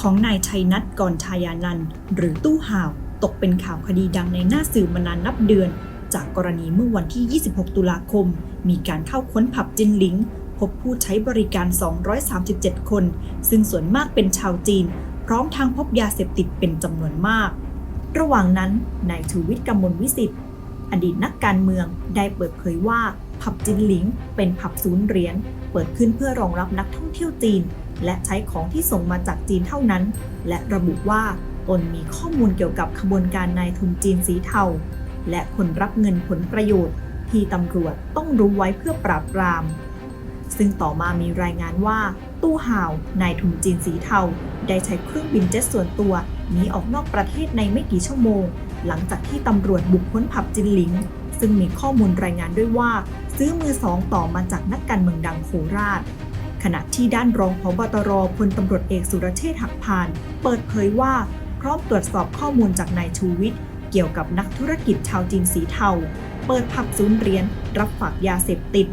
ของนายชัยนัทกรชายานันหรือตู้ห่าวตกเป็นข่าวคดีดังในหน้าสื่อมานานนับเดือน จากกรณีเมื่อวันที่ 26 ตุลาคม มีการเข้าค้นผับจินหลิง พบผู้ใช้บริการ 237 คน ซึ่งส่วนมากเป็นชาวจีน พร้อมทางพบยาเสพติดเป็นจำนวนมาก ระหว่างนั้นนายชูวิทย์กำมลวิสิทธิ์อดีตนักการเมืองได้เปิดเผยว่าผับจินหลิง เป็นผับศูนย์เหรียญเปิดขึ้นเพื่อรองรับนักท่องเที่ยวจีน และใช้ของที่ส่งมาจากจีนเท่านั้น และระบุว่าตนมีข้อมูลเกี่ยวกับขบวนการนายทุนจีนสีเทา และคนรับเงินผลประโยชน์ ที่ตำรวจต้องรู้ไว้เพื่อปราบปราม ซึ่งต่อมามีรายงานว่า ตู้ห่าวนายทุนจีนสีเทา ได้ใช้เครื่องบินเจ็ตส่วนตัวหนีออกนอกประเทศในไม่กี่ชั่วโมง หลังจากที่ตำรวจบุกค้นผับจินหลิง ซึ่งมีข้อมูลรายงานด้วยว่า ซื้อมือสองต่อมาจากนักการเมืองดังโคราช ขณะที่ด้านรองผบตรพลตำรวจเอกสุรเชษฐ์หักพาน เปิดเผยว่าพร้อมตรวจสอบข้อมูลจากนายชูวิทย์เกี่ยวกับนักธุรกิจชาวจีนสีเทา เปิดผับศูนย์เรียญรับฝากยาเสพติด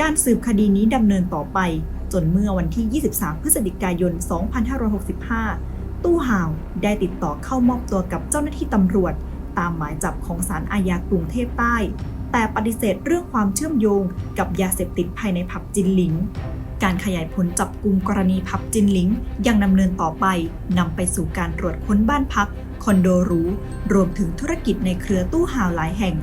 การสืบคดีนี้ดำเนินต่อไป จนเมื่อวันที่ 23 พฤศจิกายน 2565 ตู้ห่าวได้ติดต่อเข้ามอบตัวกับเจ้าหน้าที่ตำรวจ ตามหมายจับของศาลอาญากรุงเทพใต้ แต่ปฏิเสธเรื่องความเชื่อมโยงกับยาเสพติดภายในผับจินหลิง การขยายผลจับกลุ่มกรณีผับจินลิงยังดำเนินต่อไปนำไปสู่การตรวจค้นบ้านพัก คอนโดหรูรวมถึงธุรกิจในเครือตู้ห่าวหลายแห่ง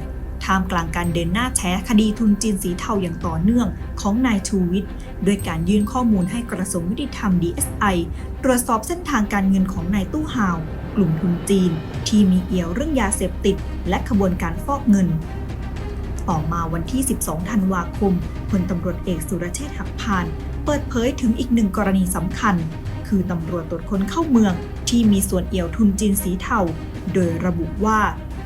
ท่ามกลางการเดินหน้าแฉคดีทุนจีนสีเทาอย่างต่อเนื่องของนายชูวิทย์โดยการยื่นข้อมูลให้กระทรวงยุติธรรม DSI ตรวจสอบเส้นทางการเงินของนายตู้ห่าว กลุ่มทุนจีน ที่มีเอี่ยวเรื่องยาเสพติด และขบวนการฟอกเงิน ต่อมาวันที่ 12 ธันวาคมพลตำรวจเอกสุรเชษฐ์หักพาน เปิดเผยถึงอีกหนึ่งกรณีสำคัญ คือตำรวจตรวจคนเข้าเมือง ที่มีส่วนเอี่ยวทุนจีนสีเทา โดยระบุว่า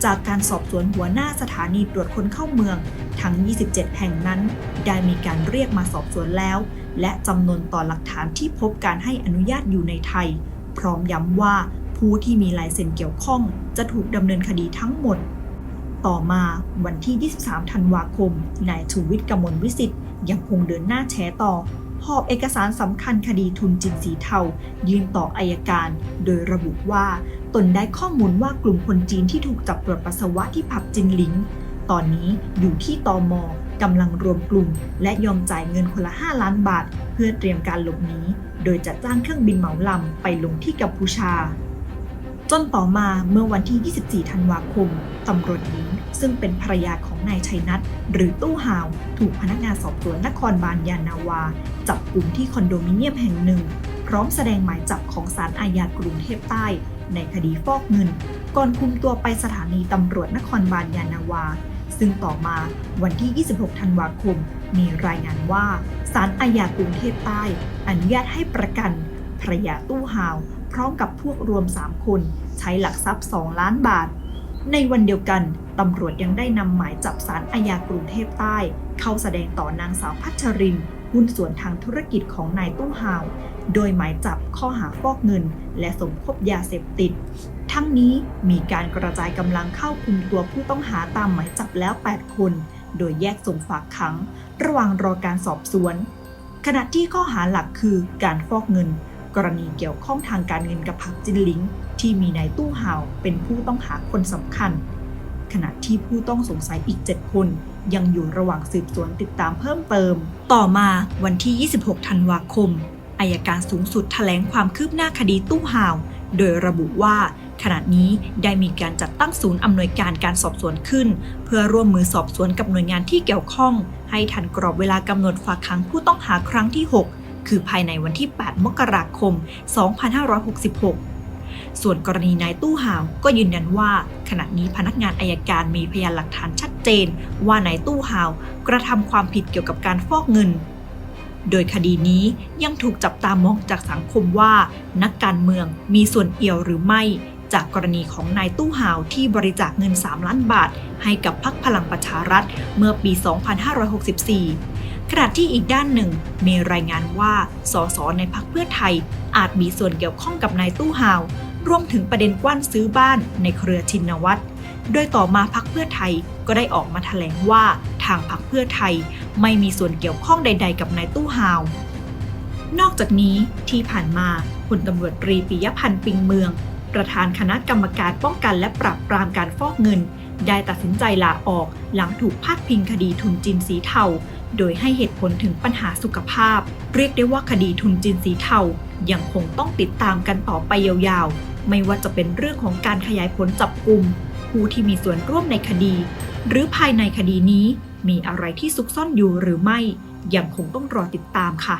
จากการสอบสวนหัวหน้าสถานีตรวจคนเข้าเมือง ทั้ง 27 แห่งนั้น ได้มีการเรียกมาสอบสวนแล้ว และจำนวนต่อหลักฐานที่พบการให้อนุญาตอยู่ในไทย พร้อมย้ำว่าผู้ที่มีลายเซ็นเกี่ยวข้อง จะถูกดำเนินคดีทั้งหมด ต่อมาวันที่ 23 ธันวาคม นายชูวิทย์กมลวิสิทธิ์ยังคงเดินหน้าแฉต่อ หอบเอกสารสำคัญคดีทุนจินสีเทา ยื่นต่ออายการ โดยระบุว่า ตนได้ข้อมูลว่ากลุ่มคนจีนที่ถูกจับตรวจปัสสาวะที่ผับจินหลิง ตอนนี้อยู่ที่ตอมกำลังรวมกลุ่ม และยอมจ่ายเงินคนละ 5 ล้านบาท เพื่อเตรียมการหลบหนี โดยจะจ้างเครื่องบินเหมาลำไปลงที่กัมพูชา จนต่อมาเมื่อวันที่ 24 ธันวาคม ตำรวจหญิง ซึ่งเป็นภรรยาของนายชัยนัทหรือตู้ห่าว ถูกพนักงานสอบสวนนครบาลยานาวา จับกลุ่มที่คอนโดมิเนียมแห่งหนึ่ง พร้อมแสดงหมายจับของศาลอาญากรุงเทพใต้ ในคดีฟอกเงิน ก่อนคุมตัวไปสถานีตำรวจนครบาลยานนาวา ซึ่งต่อมาวันที่ 26 ธันวาคม มีรายงานว่าศาลอาญากรุงเทพใต้ อนุญาตให้ประกันภรรยาตู้ห่าว พร้อมกับพวกรวม 3 คน ใช้หลักทรัพย์ 2 ล้านบาท ในวันเดียวกันตำรวจยังได้นำหมายจับสารอาญากรุงเทพใต้ เข้าแสดงต่อนางสาวพัชรินหุ้นส่วนทางธุรกิจของนายตู้ห่าว โดยหมายจับข้อหาฟอกเงิน และสมคบยาเสพติด ทั้งนี้มีการกระจายกำลังเข้าคุมตัวผู้ต้องหาตามหมายจับแล้ว 8 คน โดยแยกส่งฝากขัง ระหว่างรอการสอบสวน ขณะที่ข้อหาหลักคือการฟอกเงิน กรณีเกี่ยวข้องทางการเงินกับผักจินหลิงที่มีนายตู้ห่าวเป็นผู้ต้องหาคนสำคัญ ขณะที่ผู้ต้องสงสัยอีก 7 คน ยังอยู่ระหว่างสืบสวนติดตามเพิ่มเติม ต่อมาวันที่ 26 ธันวาคมอายการสูงสุดแถลงความคืบหน้าคดีตู้ห่าว โดยระบุว่าขณะนี้ได้มีการจัดตั้งศูนย์อำนวยการการสอบสวนขึ้น เพื่อร่วมมือสอบสวนกับหน่วยงานที่เกี่ยวข้อง ให้ทันกรอบเวลากำหนดฝากขังผู้ต้องหาครั้งที่ 6 คือภายในวันที่ 8 มกราคม 2566 ส่วนกรณีนายตู้ห่าวก็ยืนยันว่า ขณะนี้พนักงานอายการมีพยานหลักฐานชัดเจน ว่านายตู้ห่าวกระทำความผิดเกี่ยวกับการฟอกเงิน โดยคดีนี้ยังถูกจับตามองจากสังคมว่า นักการเมืองมีส่วนเอี่ยวหรือไม่จากกรณีของนายตู้ห่าวที่บริจาคเงิน 3 ล้านบาท ให้กับพรรคพลังประชารัฐเมื่อปี 2564 ขณะที่อีกด้านหนึ่ง มีรายงานว่าสสในพรรคเพื่อไทย อาจมีส่วนเกี่ยวข้องกับนายตู้ห่าว รวมถึงประเด็นกว้านซื้อบ้านในเครือชินวัตรโดยต่อมาพักเพื่อไทยก็ได้ออกมาแถลงว่าทางพักเพื่อไทยไม่มีส่วนเกี่ยวข้องใด ๆ กับนายตู้ห่าว นอกจากนี้ที่ผ่านมาพลตำรวจตรีปิยพันธ์ปิงเมือง ประธานคณะกรรมการป้องกันและปราบปรามการฟอกเงิน ได้ตัดสินใจลาออกหลังถูกพาดพิงคดีทุนจีนสีเทา โดยให้เหตุผลถึงปัญหาสุขภาพ เรียกได้ว่าคดีทุนจีนสีเทายังคงต้องติดตามกันต่อไปยาวๆ ไม่ว่าจะเป็นเรื่องของการขยายผลจับกลุ่มผู้ที่มีส่วนร่วมในคดี หรือภายในคดีนี้มีอะไรที่ซุกซ่อนอยู่หรือไม่ยังคงต้องรอติดตามค่ะ